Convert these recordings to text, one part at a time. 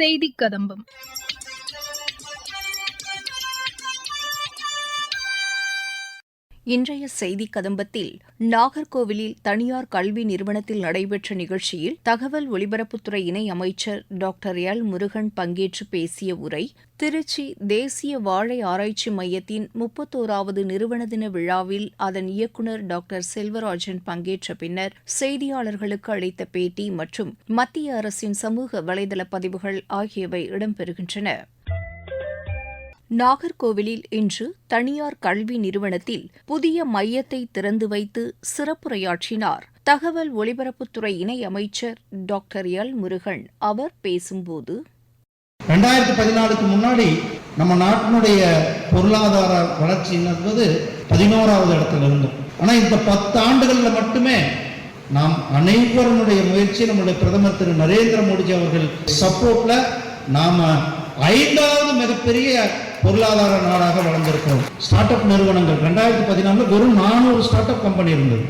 செய்தி கதம்பம். இன்றைய செய்தி கதம்பத்தில் நாகர்கோவிலில் தனியார் கல்வி நிறுவனத்தில் நடைபெற்ற நிகழ்ச்சியில் தகவல் ஒலிபரப்புத்துறை இணை அமைச்சர் டாக்டர் எல் முருகன் பங்கேற்று பேசிய உரை திருச்சி தேசிய வாழை ஆராய்ச்சி மையத்தின் முப்பத்தோராவது நிறுவன தின விழாவில் அதன் இயக்குநர் டாக்டர் செல்வராஜன் பங்கேற்ற பின்னர் செய்தியாளர்களுக்கு அளித்த பேட்டி மற்றும் மத்திய அரசின் சமூக வலைதள பதிவுகள் ஆகியவை இடம்பெறுகின்றன. நாகர்கோவிலில் இன்று தனியார் கல்வி நிறுவனத்தில் புதிய மையத்தை திறந்து வைத்து சிறப்புரையாற்றினார். தகவல் ஒலிபரப்புத்துறை இணை அமைச்சர் டாக்டர் எல் முருகன் அவர் பேசும்போது ரெண்டாயிரத்தி பதினாலுக்கு முன்னாடி நம்ம நாட்டினுடைய பொருளாதார வளர்ச்சி என்பது பதினோராவது இடத்துல இருந்தோம் ஆனா இந்த பத்து ஆண்டுகள்ல மட்டுமே நாம் அனைவருடைய முயற்சி நம்முடைய பிரதமர் திரு நரேந்திர மோடிஜி அவர்கள் சப்போர்ட்ல நாம ஐந்தாவது மிகப்பெரிய பொருளாதார நாடாக வளர்ந்திருக்கிறோம். ஸ்டார்ட் அப் நிறுவனங்கள். ரெண்டாயிரத்தி பதினாலுல வெறும் நானூறு ஸ்டார்ட் அப் கம்பெனி இருந்தது.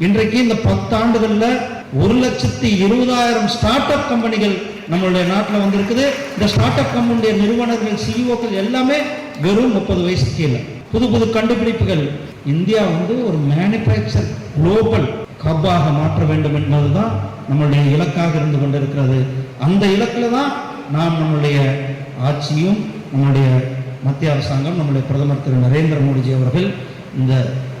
இன்றைக்கு இந்த பத்தாண்டுகளில் ஒரு லட்சத்தி இருபதாயிரம் ஸ்டார்ட் அப் கம்பெனிகள் நம்மளுடைய நாட்டில் வந்திருக்குது. இந்த ஸ்டார்ட் அப் கம்பெனியுடைய நிறுவனர்கள் சிஇஓக்கள் எல்லாமே வெறும் முப்பது வயசு கீழே. புது புது கண்டுபிடிப்புகள். இந்தியா வந்து ஒரு மேனுஃபேக்சர் குளோபல் ஹப்பாக மாற்ற வேண்டும் என்பதுதான் நம்மளுடைய இலக்காக இருந்து கொண்டிருக்கிறது. அந்த இலக்கில் தான் நாம் நம்மளுடைய ஆட்சியும் நம்மளுடைய மத்திய அரசாங்கம் நம்முடைய பிரதமர் திரு நரேந்திர மோடிஜி அவர்கள் இந்த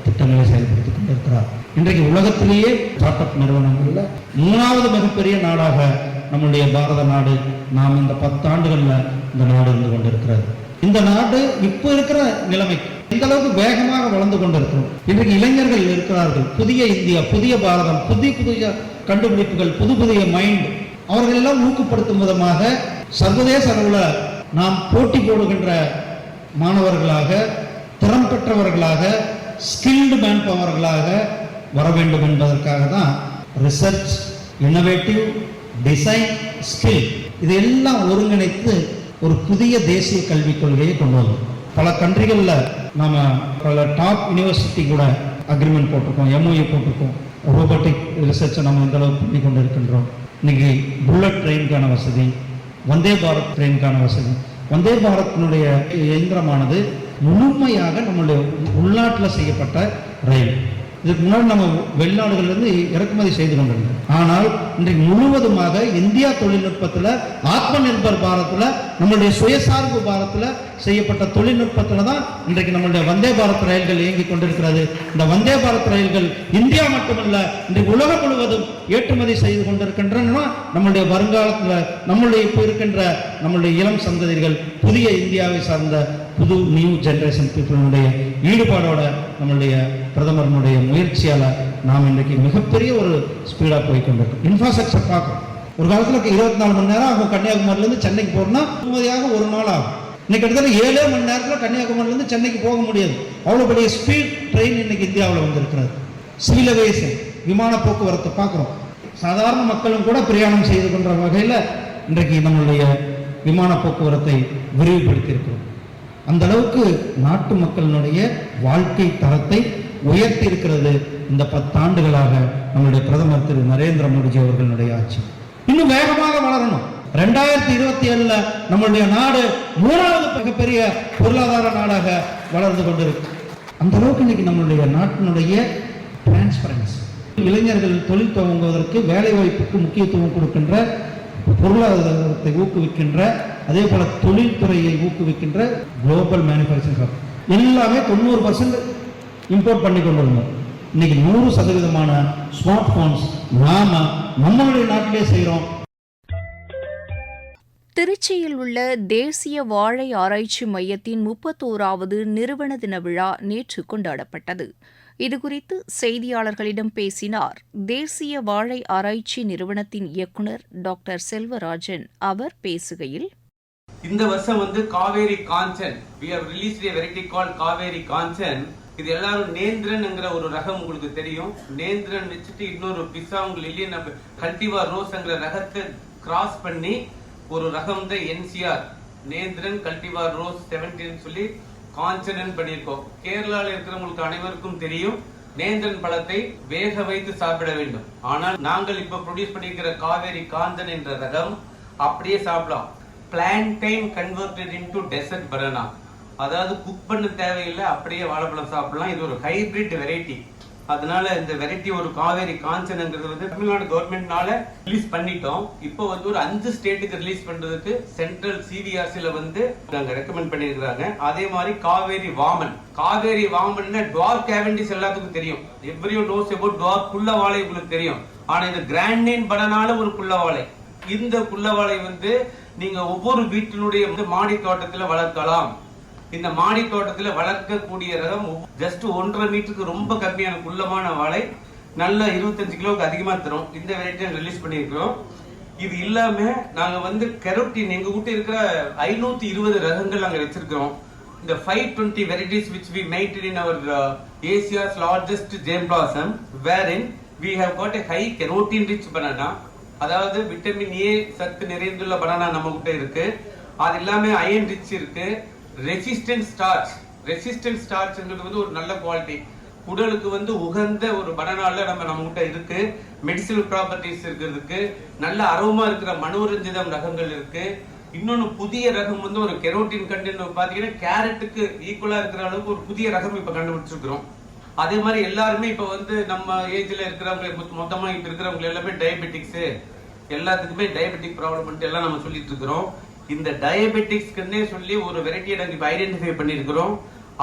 திட்டங்களை செயல்படுத்திக் கொண்டிருக்கிறார். இன்றைக்கு உலகத்திலேயே ஸ்டார்ட் அப் நிறுவனங்களில் மூணாவது மிகப்பெரிய நாடாக நம்முடைய பாரத நாடு நாம் இந்த பத்தாண்டுகளில் இந்த நாடு இருந்து கொண்டிருக்கிறது. இந்த நாடு இப்போ இருக்கிற நிலைமை எந்த அளவுக்கு வேகமாக வளர்ந்து கொண்டிருக்கிறோம். இன்றைக்கு இளைஞர்கள் இருக்கிறார்கள். புதிய இந்தியா புதிய பாரதம் புதிய புதிய கண்டுபிடிப்புகள் புது புதிய மைண்ட் அவர்கள் எல்லாம் ஊக்கப்படுத்தும் விதமாக சர்வதேச அளவில் நாம் போட்டி போடுகின்ற மாணவர்களாக திறம் பெற்றவர்களாக ஸ்கில்டு மேன் பவர்களாக வர வேண்டும் என்பதற்காக தான் ரிசர்ச் இன்னோவேட்டிவ் டிசைன் ஸ்கில் இதையெல்லாம் ஒருங்கிணைத்து ஒரு புதிய தேசிய கல்விக் கொள்கையை கொண்டு வந்தோம். பல கண்ட்ரிகளில் நாம் பல டாப் யூனிவர்சிட்டி கூட அக்ரிமெண்ட் போட்டிருக்கோம் எம்ஓஏ போட்டிருக்கோம். ரோபோட்டிக் ரிசர்ச்சை நம்ம இந்த அளவுக்கு பண்ணி கொண்டு இருக்கின்றோம் இன்னைக்கு புல்லட் ட்ரெயினுக்கான வசதி வந்தே பாரத் ட்ரெயினுக்கான வசதி வந்தே பாரத்தினுடைய இயந்திரமானது முழுமையாக நம்மளுடைய உள்நாட்டில் செய்யப்பட்ட ரயில். இதுக்கு முன்னாடி நம்ம வெளிநாடுகள்லேருந்து இறக்குமதி செய்து கொண்டிருந்தோம். ஆனால் இன்றைக்கு முழுவதுமாக இந்தியா தொழில்நுட்பத்தில் ஆத்ம நிர்பர் பாரத்தில் நம்மளுடைய சுயசார்பு பாரத்தில் செய்யப்பட்ட தொழில்நுட்பத்தில் தான் இன்றைக்கு நம்மளுடைய வந்தே பாரத் ரயில்கள் இயங்கிக் கொண்டிருக்கிறது. இந்த வந்தே பாரத் ரயில்கள் இந்தியா மட்டுமல்ல இன்றைக்கு உலகம் முழுவதும் ஏற்றுமதி செய்து கொண்டிருக்கின்றன. நம்மளுடைய வருங்காலத்தில் நம்மளுடைய இப்போ இருக்கின்ற நம்மளுடைய இளம் சந்ததிகள் புதிய இந்தியாவை சார்ந்த புது நியூ ஜென்ரேஷன் பீப்புளுடைய ஈடுபாடோட நம்மளுடைய பிரதமரனுடைய முயற்சியால் நாம் இன்றைக்கு மிகப்பெரிய ஒரு ஸ்பீடாக போய் கொண்டிருக்கோம். இன்ஃப்ராஸ்ட்ரக்சர் பார்க்கும் ஒரு காலத்தில் இருபத்தி நாலு மணி நேரம் ஆகும். கன்னியாகுமரியிலேருந்து சென்னைக்கு போகணும்னா நிம்மதியாக ஒரு நாள் ஆகும். இன்னைக்கு கிட்டத்தட்ட ஏழே மணி நேரத்தில் கன்னியாகுமரியிலேருந்து சென்னைக்கு போக முடியாது. அவ்வளோ பெரிய ஸ்பீட் ட்ரெயின் இன்னைக்கு இந்தியாவில் வந்திருக்கிறது. ஸ்ரீலவேசு விமான போக்குவரத்து பார்க்குறோம். சாதாரண மக்களும் கூட பிரயாணம் செய்து கொண்ட வகையில் இன்றைக்கு நம்மளுடைய விமான போக்குவரத்தை விரிவுபடுத்தியிருக்கிறோம். அந்த அளவுக்கு நாட்டு மக்களினுடைய வாழ்க்கை தரத்தை உயர்த்தி இருக்கிறது இந்த பத்தாண்டுகளாக நம்முடைய பிரதமர் திரு நரேந்திர மோடிஜி அவர்களுடைய ஆட்சி. இன்னும் வேகமாக வளரணும். ரெண்டாயிரத்தி இருபத்தி ஏழுல நம்மளுடைய நாடு மூணாவது மிகப்பெரிய பொருளாதார நாடாக வளர்ந்து கொண்டிருக்கு. அந்த அளவுக்கு இன்னைக்கு நம்மளுடைய நாட்டினுடைய டிரான்ஸ்பரன்ஸ் இளைஞர்கள் தொழில் துவங்குவதற்கு வேலை வாய்ப்புக்கு முக்கியத்துவம் கொடுக்கின்ற பொருளாதாரத்தை ஊக்குவிக்கின்ற அதே போல தொழில்துறையை ஊக்குவிக்கின்ற குளோபல் மேனுஃபேக்சரிங் ஹப் எல்லாமே தொண்ணூறு பர்சன்ட் இம்போர்ட் பண்ணி கொண்டு இருந்தோம் இன்னைக்கு நூறு சதவீதமான ஸ்மார்ட் போன்ஸ் நாம நம்மளுடைய நாட்டிலே செய்கிறோம் திருச்சியில் உள்ள தேசிய வாழை ஆராய்ச்சி மையத்தின் முப்பத்தோராவது நிறுவன தின விழா நேற்று கொண்டாடப்பட்டது. இதுகுறித்து செய்தியாளர்களிடம் பேசினார் தேசிய வாழை ஆராய்ச்சி நிறுவனத்தின் இயக்குநர் டாக்டர் செல்வராஜன். அவர் பேசுகையில் இந்த வருஷம் வந்து Kaveri Kanchan we have released a variety called Kaveri Kanchan. இது எல்லாரும் நேந்திரன்ங்கிற ஒரு ரகம் உங்களுக்கு தெரியும். நேந்திரன் வச்சுட்டு இன்னொரு பிசா உங்களுக்கு நம்ம கல்டிவா ரோஸ்ங்கிற ரகத்தை கிராஸ் பண்ணி ஒரு ரகம் தான் N C R. Nendran cultivar rose seventeen சொல்லி காஞ்சனன் பண்ணியிருக்கோம். கேரளாவில் இருக்கிறவங்களுக்கு அனைவருக்கும் தெரியும் நேந்திரன் பழத்தை வேக வைத்து சாப்பிட வேண்டும். ஆனால் நாங்கள் இப்ப ப்ரொடியூஸ் பண்ணியிருக்கிற காவேரி காஞ்சன் என்ற ரகம் அப்படியே சாப்பிடலாம். Plantain converted into dessert banana அதாவது குக் பண்ண தேவையில்லை அப்படியே வாழைப்பழம் சாப்பிடலாம். இது ஒரு ஹைபிரிட் வெரைட்டி அதனால இந்த வெரைட்டி ஒரு காவேரி காஞ்சனங்கிறது வந்து தமிழ்நாடு கவர்மெண்ட்னால ரிலீஸ் பண்ணிட்டோம். இப்போ வந்து ஒரு அஞ்சு ஸ்டேட்டுக்கு ரிலீஸ் பண்றதுக்கு சென்ட்ரல் சிவிஆர்சில வந்து நாங்க ரெக்கமெண்ட் பண்ணியிருக்காங்க அதே மாதிரி காவேரி வாமன். காவேரி வாமன் டுவார் கேவண்டிஸ் எல்லாத்துக்கும் தெரியும். எவ்ரியோ நோஸ் அபவுட் டுவார் குள்ள வாழை உங்களுக்கு தெரியும். ஆனா இந்த கிராண்ட் நேம் படனால ஒரு குள்ள வாழை. இந்த குள்ள வாழை வந்து நீங்க ஒவ்வொரு வீட்டினுடைய வந்து மாடி தோட்டத்துல வளர்க்கலாம். இந்த மாடி தோட்டத்தில் வளர்க்கக்கூடிய ரகம் ஜஸ்ட் ஒன்றரை மீட்டருக்கு ரொம்ப கம்மியான குள்ளமான வாழை நல்ல இருபத்தஞ்சு கிலோவுக்கு அதிகமாக தரும். இந்த வெரைட்டியை ரிலீஸ் பண்ணியிருக்கிறோம். இது இல்லாமல் நாங்கள் வந்து கெரோட்டின் எங்கள் கிட்ட இருக்கிற ஐநூற்றி இருபது ரகங்கள் நாங்கள் வச்சிருக்கிறோம். இந்த five twenty varieties which we maintain in our Asia's largest germplasm wherein we have got a high carotene rich banana அதாவது விட்டமின் ஏ சத்து நிறைந்துள்ள பனானா நம்ம கிட்ட இருக்கு. அது இல்லாமல் அயன் ரிச் இருக்குது ரெசிஸ்டன்ட் ஸ்டார்ச் ரெசிஸ்டன்ட் ஸ்டார்ச்ன்றது வந்து ஒரு நல்ல குவாலிட்டி உடலுக்கு வந்து உகந்த ஒரு பனானால நம்ம நம்ம கிட்ட இருக்கு. மெடிசினல் ப்ராப்பர்ட்டிஸ் இருக்கிறதுக்கு நல்ல அருவமா இருக்கிற மனோரஞ்சிதம் ரகங்கள் இருக்கு. இன்னொன்று புதிய ரகம் வந்து ஒரு கெரோட்டின் கண்டென்ட் பார்த்தீங்கன்னா கேரட்டுக்கு ஈக்குவலாக இருக்கிற அளவுக்கு ஒரு புதிய ரகம் இப்போ கண்டுபிடிச்சிருக்கிறோம். அதே மாதிரி எல்லாருமே இப்போ வந்து நம்ம ஏஜில் இருக்கிறவங்க மொத்த- இப்போ இருக்கிறவங்க எல்லாமே டயபெட்டிக்ஸு எல்லாத்துக்குமே டயபெட்டிக் ப்ராப்ளம் எல்லாம் நம்ம சொல்லிட்டு இருக்கிறோம். இந்த டயபெட்டிக்ஸ்க்குன்னே சொல்லி ஒரு வெரைட்டியை நாங்கள் இப்போ ஐடென்டிஃபை பண்ணியிருக்கிறோம்.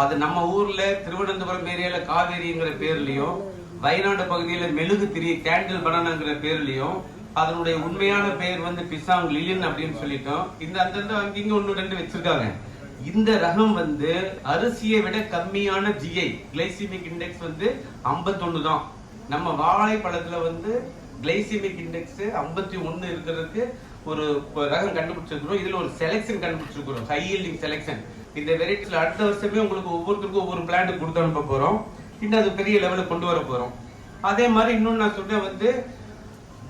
அது நம்ம ஊர்ல திருவனந்தபுரம் ஏரியால காவேரிங்கிற பேர்லயும் வயநாடு பகுதியில மெழுகு திரி கேண்டில் பனானாங்கிற பேர்லயும் அதனுடைய உண்மையான பெயர் வந்து பிசாங் லிலின் அப்படின்னு சொல்லிட்டோம். இந்த அந்தந்த அங்கிங்க ஒன்று ரெண்டு வச்சிருக்காங்க. இந்த ரகம் வந்து அரிசியை விட கம்மியான ஜிஐ கிளைசிமிக் இண்டெக்ஸ் வந்து 51 தான். நம்ம வாழைப்பழத்துல வந்து கிளைசிமிக் இண்டெக்ஸ் 51 ஒன்னு இருக்கிறதுக்கு ஒரு ரகம் கண்டுபிடிச்சிருக்கிறோம். இதுல ஒரு செலெக்ஷன் கண்டுபிடிச்சிருக்கிறோம். ஹை செலெக்ஷன் இந்த வெரைட்டில அடுத்த வருஷமே உங்களுக்கு ஒவ்வொருத்தருக்கும் ஒவ்வொரு பிளான்ட் கொடுத்து அனுப்ப போறோம். இன்னும் அது பெரிய லெவலுக்கு கொண்டு வர போறோம். அதே மாதிரி இன்னொன்னு நான் சொன்னேன் வந்து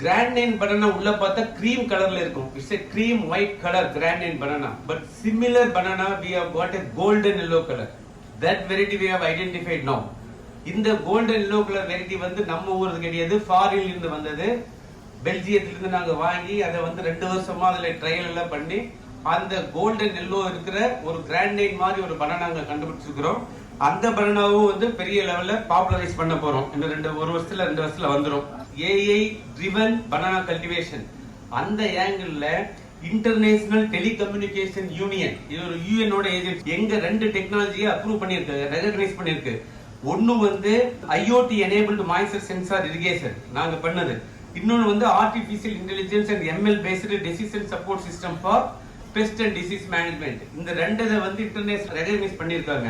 கிராண்ட் நைன் பனானா உள்ள பார்த்தா கிரீம் கலர்ல இருக்கும். It's a cream white colour Grand Naine banana but similar banana we have got a golden yellow colour that variety we have identified no இந்த கோல்டன் எல்லோ கலர் வெரைட்டி வந்து நம்ம ஊருக்கு கிடையாது ஃபாரின்ல இருந்து வந்தது. பெல்ஜியத்திலிருந்து நாங்கள் வாங்கி அதை வந்து ரெண்டு வருஷமா அதில் ட்ரையல் எல்லாம் பண்ணி அந்த கோல்டன் எல்லோ இருக்கிற ஒரு கிராண்டைட் மாதிரி ஒரு பனானா நாங்கள் கண்டுபிடிச்சிருக்கிறோம். அந்த பனானாவும் வந்து பெரிய லெவலில் பாப்புலரைஸ் பண்ண போகிறோம் இன்னும் ரெண்டு ஒரு வருஷத்துல ரெண்டு வருஷத்துல வந்துடும் ஏஐ ட்ரிவன் பனானா கல்டிவேஷன் அந்த ஏங்கிளில் இன்டர்நேஷனல் டெலிகம்யூனிகேஷன் யூனியன் இது ஒரு யூஎனோட ஏஜென்சி எங்க ரெண்டு டெக்னாலஜியை அப்ரூவ் பண்ணியிருக்கு ரெகனைஸ் பண்ணியிருக்கு. ஒன்னு வந்து I O T enabled moisture sensor irrigation நாங்க பண்ணது. இன்னொன்னு வந்து artificial intelligence and M L based decision support system for pest and disease management இந்த ரெண்டு இதை வந்து இன்டர்நேஷனல் ரெகக்னைஸ் பண்ணிருக்காங்க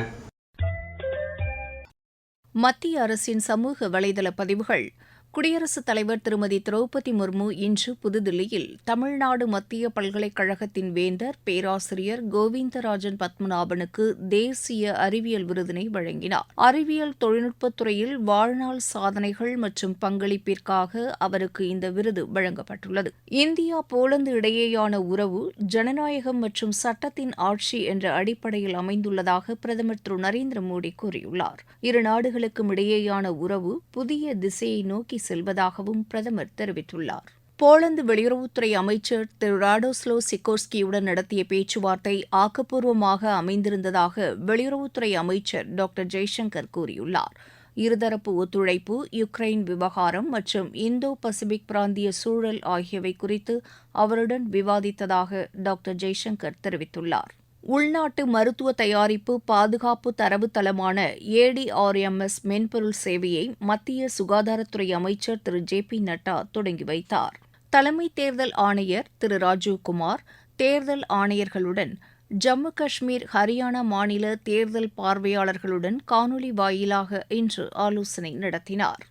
மத்திய அரசின் சமூக வலைதள பதிவுகள் குடியரசுத் தலைவர் திருமதி திரௌபதி முர்மு இன்று புதுதில்லியில் தமிழ்நாடு மத்திய பல்கலைக்கழகத்தின் வேந்தர் பேராசிரியர் கோவிந்தராஜன் பத்மநாபனுக்கு தேசிய அறிவியல் விருதினை வழங்கினார். அறிவியல் தொழில்நுட்பத்துறையில் வாழ்நாள் சாதனைகள் மற்றும் பங்களிப்பிற்காக அவருக்கு இந்த விருது வழங்கப்பட்டுள்ளது. இந்தியா போலந்து இடையேயான உறவு ஜனநாயகம் மற்றும் சட்டத்தின் ஆட்சி என்ற அடிப்படையில் அமைந்துள்ளதாக பிரதமர் திரு நரேந்திர மோடி கூறியுள்ளார். இரு நாடுகளுக்கும் இடையேயான உறவு புதிய திசையை நோக்கி செல்வதாகவும் பிரதமர் தெரிவித்துள்ளார். போலந்து வெளியுறவுத்துறை அமைச்சர் திரு ராடோஸ்லோ சிக்கோர்ஸ்கியுடன் நடத்திய பேச்சுவார்த்தை ஆக்கப்பூர்வமாக அமைந்திருந்ததாக வெளியுறவுத்துறை அமைச்சர் டாக்டர் ஜெய்சங்கர் கூறியுள்ளார். இருதரப்பு ஒத்துழைப்பு யுக்ரைன் விவகாரம் மற்றும் இந்தோ பசிபிக் பிராந்திய சூழல் ஆகியவை குறித்து அவருடன் விவாதித்ததாக டாக்டர் ஜெய்சங்கர் தெரிவித்துள்ளார். உள்நாட்டு மருத்துவ தயாரிப்பு பாதுகாப்பு தரவுத்தளமான ஏடிஆர்எம்எஸ் மென்பொருள் சேவையை மத்திய சுகாதாரத்துறை அமைச்சர் திரு ஜே பி நட்டா தொடங்கி வைத்தார். தலைமை தேர்தல் ஆணையர் திரு ராஜீவ்குமார் தேர்தல் ஆணையர்களுடன் ஜம்மு காஷ்மீர் ஹரியானா மாநில தேர்தல் பார்வையாளர்களுடன் காணொலி வாயிலாக இன்று ஆலோசனை நடத்தினார்.